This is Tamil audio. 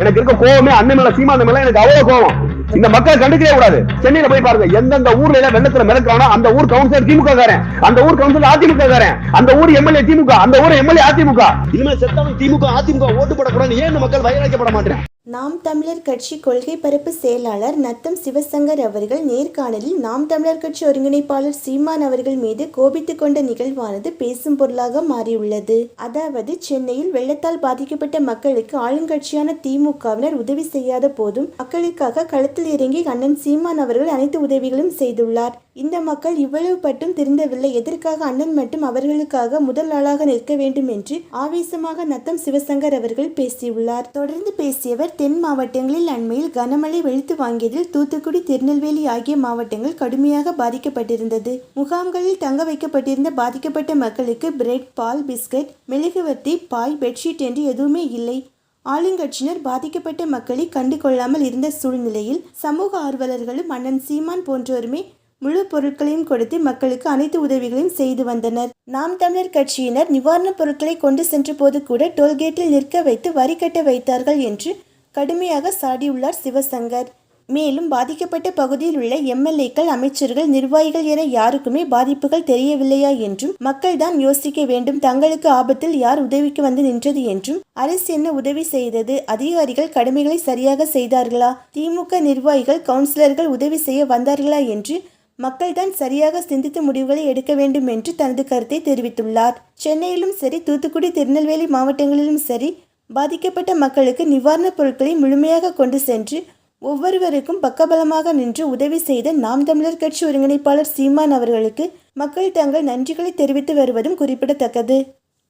எனக்கு இருக்க கோவமே அண்ணன் மேல சீமாந்த மேல எனக்கு அவ்வளவு கோவம். இந்த மக்கள் கண்டுக்கவே கூடாது. சென்னையில போய் பாருங்க எந்தெந்த ஊர்ல எல்லாம் வெள்ளத்துல மிதக்கிறானோ அந்த ஊர் கவுன்சிலர் திமுக காரன் அந்த ஊர் கவுன்சிலர் அதிமுக காரன் அந்த ஊர் எம்எல்ஏ திமுக அந்த ஊர் எம்எல்ஏ அதிமுக. இனிமேல் செத்தாலும் திமுக அதிமுக ஓட்டு போடக்கூடாது. ஏன் மக்கள் வயலாக்கப்பட மாட்டேன்? நாம் தமிழர் கட்சி கொள்கை பரப்பு செயலாளர் நத்தம் சிவசங்கர் அவர்கள் நேர்காணலில் நாம் தமிழர் கட்சி ஒருங்கிணைப்பாளர் சீமான் அவர்கள் மீது கோபித்துக் கொண்ட நிகழ்வானது பேசும் பொருளாக மாறியுள்ளது. அதாவது சென்னையில் வெள்ளத்தால் பாதிக்கப்பட்ட மக்களுக்கு ஆளுங்கட்சியான திமுகவினர் உதவி செய்யாத போதும் மக்களுக்காக களத்தில் இறங்கி அண்ணன் சீமான் அவர்கள் அனைத்து உதவிகளும் செய்துள்ளார். இந்த மக்கள் இவ்வளவு பட்டும் திருந்தவில்லை. எதற்காக அண்ணன் மட்டும் அவர்களுக்காக முதல் ஆளாக நிற்க வேண்டும் என்று ஆவேசமாக நத்தம் சிவசங்கர் அவர்கள் பேசியுள்ளார். தொடர்ந்து பேசியவர் தென் மாவட்டங்களில் அண்மையில் கனமழை வெளுத்து வாங்கியதில் தூத்துக்குடி திருநெல்வேலி ஆகிய மாவட்டங்கள் கடுமையாக பாதிக்கப்பட்டிருந்தது. முகாம்களில் தங்க வைக்கப்பட்டிருந்த பாதிக்கப்பட்ட மக்களுக்கு பிரெட் பால் பிஸ்கட் மெழுகுவர்த்தி பாய் பெட்ஷீட் என்று எதுவுமே இல்லை. ஆளுங்கட்சியினர் பாதிக்கப்பட்ட மக்களை கண்டு கொள்ளாமல் இருந்த சூழ்நிலையில் சமூக ஆர்வலர்களும் அண்ணன் சீமான் போன்றோருமே முழு பொருட்களையும் கொடுத்து மக்களுக்கு அனைத்து உதவிகளையும் செய்து வந்தனர். நாம் தமிழர் கட்சியினர் நிவாரணப் பொருட்களை கொண்டு சென்ற போது கூட டோல்கேட்டில் நிற்க வைத்து வரி கட்ட வைத்தார்கள் என்று கடுமையாக சாடியுள்ளார் சிவசங்கர். மேலும் பாதிக்கப்பட்ட பகுதியில் உள்ள எம்எல்ஏக்கள் அமைச்சர்கள் நிர்வாகிகள் என யாருக்குமே பாதிப்புகள் தெரியவில்லையா என்றும் மக்கள்தான் யோசிக்க வேண்டும் தங்களுக்கு ஆபத்தில் யார் உதவிக்கு வந்து நின்றது என்றும் அரசு என்ன உதவி செய்தது அதிகாரிகள் கடமைகளை சரியாக செய்தார்களா திமுக நிர்வாகிகள் கவுன்சிலர்கள் உதவி செய்ய வந்தார்களா என்று மக்கள்தான் சரியாக சிந்தித்து முடிவுகளை எடுக்க வேண்டும் என்று தனது கருத்தை தெரிவித்துள்ளார். சென்னையிலும் சரி தூத்துக்குடி திருநெல்வேலி மாவட்டங்களிலும் சரி பாதிக்கப்பட்ட மக்களுக்கு நிவாரணப் பொருட்களை முழுமையாக கொண்டு சென்று ஒவ்வொருவருக்கும் பக்கபலமாக நின்று உதவி செய்த நாம் தமிழர் கட்சி ஒருங்கிணைப்பாளர் சீமான் அவர்களுக்கு மக்கள் தங்கள் நன்றிகளை தெரிவித்து வருவதும் குறிப்பிடத்தக்கது.